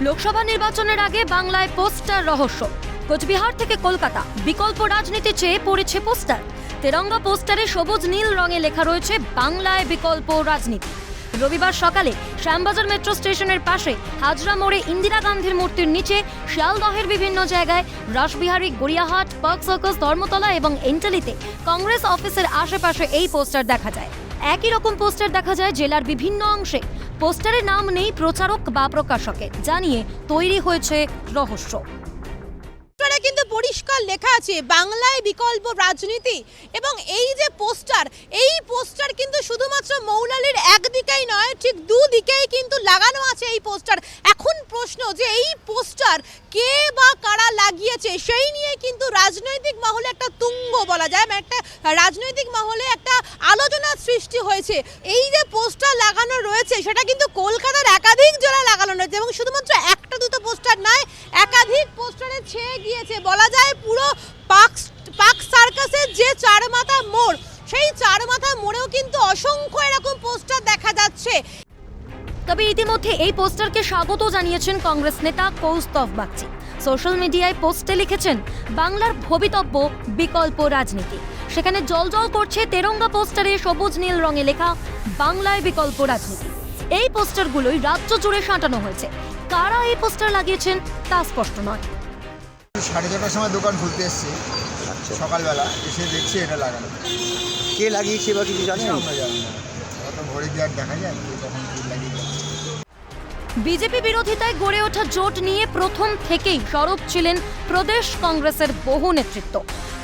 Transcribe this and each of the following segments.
লোকসভা নির্বাচনের আগে বাংলায় পোস্টার রহস্য। কোচবিহার থেকে কলকাতা। বিকল্প রাজনীতি চেয়ে পড়েছে পোস্টার। তেরঙ্গা পোস্টারে সবুজ, নীল রঙে লেখা রয়েছে, বাংলায় বিকল্প রাজনীতি। রবিবার সকালে শ্যামবাজার মেট্রো স্টেশনের পাশে হাজরা মোড়ে ইন্দিরা গান্ধীর মূর্তির নিচে শিয়ালদহের বিভিন্ন জায়গায় রাসবিহারী গড়িয়াহাট, পার্ক সার্কাস, ধর্মতলা এবং এন্টালিতে কংগ্রেস অফিসের আশেপাশে এই পোস্টার দেখা যায়। একই রকম পোস্টার দেখা যায় জেলার বিভিন্ন অংশে। পোস্টারে নাম নেই প্রচারক বা প্রকাশকের। জানিয়ে তৈরি হয়েছে রহস্য। কিন্তু পরিষ্কার লেখা আছে, বাংলায় বিকল্প রাজনীতি। এবং এই যে পোস্টার, এই পোস্টার কিন্তু শুধুমাত্র মৌলালির একদিকেই নয়, ঠিক দুদিকেই কিন্তু লাগানো আছে এই পোস্টার। এখন প্রশ্ন যে এই পোস্টার কে বা কারা লাগিয়েছে, সেই নিয়ে কিন্তু রাজনৈতিক মহলে একটা তুঙ্গ বলা যায়। মানে একটা রাজনৈতিক মহলে একটা আলোচনার সৃষ্টি হয়েছে। এই যে পোস্টার লাগানো রয়েছে, সেটা কিন্তু কলকাতার একাধিক জেলায় লাগানো রয়েছে এবং শুধুমাত্র একটা দুটো পোস্টার নয়, একাধিক পোস্টারে ছেয়ে গিয়েছে। বলা যায় পুরো পাক পাক সার্কাসের যে চার মাথা মোড়, সেই চার মাথা মোড়েও কিন্তু অসংখ্য এরকম পোস্টার দেখা যাচ্ছে। তবে ইতিমধ্যে এই পোস্টারকে স্বাগত জানিয়েছেন কংগ্রেস নেতা কৌস্তভ বাগচি। সোশ্যাল মিডিয়ায় পোস্টে লিখেছেন, বাংলার ভবিতব্য বিকল্প রাজনীতি। সেখানে জলজল করছে তেরঙ্গা পোস্টারে সবুজ নীল রঙে লেখা বাংলায় বিকল্প রাজনীতি এই পোস্টারগুলোই রাজ্য জুড়ে সাঁটানো হয়েছে। কারা এই পোস্টার লাগিয়েছেন তা স্পষ্ট নয়। সাড়ে ছটার সময় দোকান খুলতে এসছি। আচ্ছা। সকালবেলা এসে দেখছি এটা লাগানো। কে লাগিয়েছে বা কিছু জানেন? আমরা জানি না। অত ঘড়ি দিয়ে আর দেখা যায়? কখন কি লাগিয়ে। বিজেপি বিরোধিতায় গড়ে ওঠা জোট নিয়ে প্রথম থেকেই সরব ছিলেন প্রদেশ কংগ্রেসের বহু নেতৃত্ব।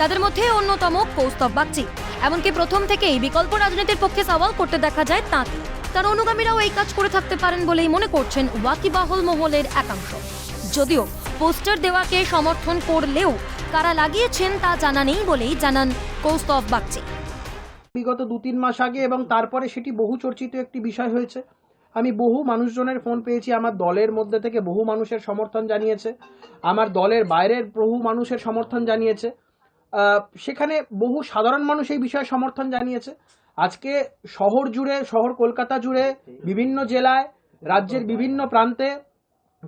তাদের মধ্যে অন্যতম কৌস্তব বাগচি। এমনকি প্রথম থেকেই বিকল্প রাজনীতির পক্ষে সওয়াল করতে দেখা যায় তাঁকে তার অনুগামীরাও এই কাজ করে থাকতে পারেন বলেই মনে করছেন ওয়াকিবাহল মহলের একাংশ। যদিও পোস্টার দেওয়াকে সমর্থন করলেও কারা লাগিয়েছেন তা জানা নেই বলেই জানান কৌস্তব বাগচি। বিগত দু তিন মাস আগে এবং তারপরে সেটি বহু চর্চিত একটি বিষয় হয়েছে। আমি বহু মানুষজনের ফোন পেয়েছি, আমার দলের মধ্যে থেকে বহু মানুষের সমর্থন জানিয়েছে, আমার দলের বাইরের বহু মানুষের সমর্থন জানিয়েছে সেখানে বহু সাধারণ মানুষ এই বিষয়ে সমর্থন জানিয়েছে। আজকে শহর জুড়ে, শহর কলকাতা জুড়ে, বিভিন্ন জেলায়, রাজ্যের বিভিন্ন প্রান্তে,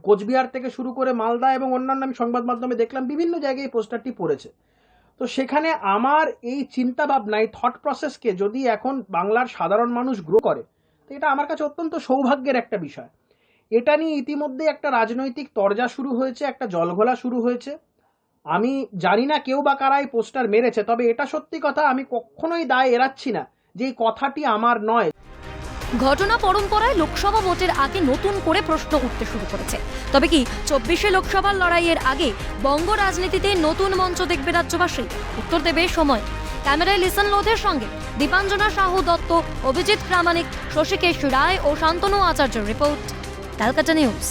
কোচবিহার থেকে শুরু করে মালদা এবং অন্যান্য আমি সংবাদ মাধ্যমে দেখলাম, বিভিন্ন জায়গায় এই পোস্টারটি পড়েছে। তো সেখানে আমার এই চিন্তা ভাবনা এই থট প্রসেসকে যদি এখন বাংলার সাধারণ মানুষ গ্রো করে তো এটা আমার কাছে অত্যন্ত সৌভাগ্যের একটা বিষয়। এটা নিয়ে ইতিমধ্যে একটা রাজনৈতিক তরজা শুরু হয়েছে, একটা জলঘোলা শুরু হয়েছে। আমি জানি না কেউ বা কারা এই পোস্টার মেরেছে, তবে এটা সত্যি কথা, আমি কখনোই দায় এড়াচ্ছি না যে এই কথাটি আমার নয়। ঘটনা পরম্পরায় লোকসভা ভোটের আগে নতুন করে প্রশ্ন উঠতে শুরু করেছে। তবে কি চব্বিশে লোকসভার লড়াইয়ের আগে বঙ্গ রাজনীতিতে নতুন মঞ্চ দেখবে রাজ্যবাসী? উত্তর দেবে সময়। ক্যামেরায় লিসন লোধের সঙ্গে দীপাঞ্জনা সাহু দত্ত, অভিজিৎ প্রামাণিক, শশীকেশ রায় ও শান্তনু আচার্যের রিপোর্ট, ক্যালকাটা নিউজ।